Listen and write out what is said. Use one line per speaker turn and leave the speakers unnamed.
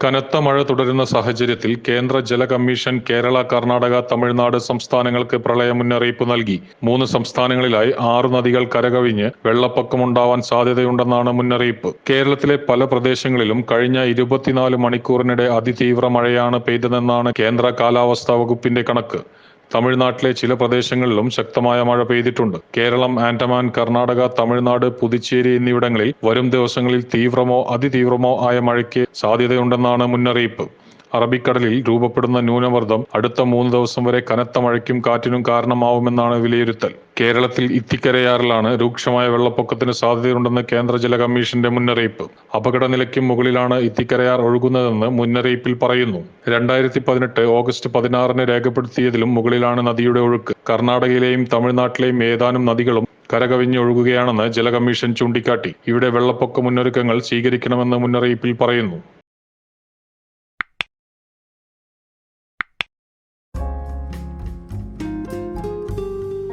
കനത്ത മഴ തുടരുന്ന സാഹചര്യത്തിൽ കേന്ദ്ര ജല കമ്മീഷൻ കേരള കർണാടക തമിഴ്നാട് സംസ്ഥാനങ്ങൾക്ക് പ്രളയ മുന്നറിയിപ്പ് നൽകി. മൂന്ന് സംസ്ഥാനങ്ങളിലായി ആറ് നദികൾ കരകവിഞ്ഞ് വെള്ളപ്പൊക്കമുണ്ടാവാൻ സാധ്യതയുണ്ടെന്നാണ് മുന്നറിയിപ്പ്. കേരളത്തിലെ പല പ്രദേശങ്ങളിലും കഴിഞ്ഞ ഇരുപത്തിനാല് മണിക്കൂറിനിടെ അതിതീവ്ര മഴയാണ് പെയ്തതെന്നാണ് കേന്ദ്ര കാലാവസ്ഥാ വകുപ്പിന്റെ കണക്ക്. തമിഴ്നാട്ടിലെ ചില പ്രദേശങ്ങളിലും ശക്തമായ മഴ പെയ്തിട്ടുണ്ട്. കേരളം ആൻഡമാൻ കർണാടക തമിഴ്നാട് പുതുച്ചേരി എന്നിവിടങ്ങളിൽ വരും ദിവസങ്ങളിൽ തീവ്രമോ അതിതീവ്രമോ ആയ മഴയ്ക്ക് സാധ്യതയുണ്ടെന്നാണ് മുന്നറിയിപ്പ്. അറബിക്കടലിൽ രൂപപ്പെടുന്ന ന്യൂനമർദ്ദം അടുത്ത മൂന്ന് ദിവസം വരെ കനത്ത മഴയ്ക്കും കാറ്റിനും കാരണമാവുമെന്നാണ് വിലയിരുത്തൽ. കേരളത്തിൽ ഇത്തിക്കരയാറിലാണ് രൂക്ഷമായ വെള്ളപ്പൊക്കത്തിന് സാധ്യതയുണ്ടെന്ന് കേന്ദ്ര ജല കമ്മീഷന്റെ മുന്നറിയിപ്പ്. അപകടനിലയ്ക്കും മുകളിലാണ് ഇത്തിക്കരയാർ ഒഴുകുന്നതെന്ന് മുന്നറിയിപ്പിൽ പറയുന്നു. രണ്ടായിരത്തി പതിനെട്ട് ഓഗസ്റ്റ് പതിനാറിന് രേഖപ്പെടുത്തിയതിലും മുകളിലാണ് നദിയുടെ ഒഴുക്ക്. കർണാടകയിലെയും തമിഴ്നാട്ടിലെയും ഏതാനും നദികളും കരകവിഞ്ഞൊഴുകുകയാണെന്ന് ജല കമ്മീഷൻ ചൂണ്ടിക്കാട്ടി. ഇവിടെ വെള്ളപ്പൊക്ക മുന്നൊരുക്കങ്ങൾ സ്വീകരിക്കണമെന്ന് മുന്നറിയിപ്പിൽ പറയുന്നു.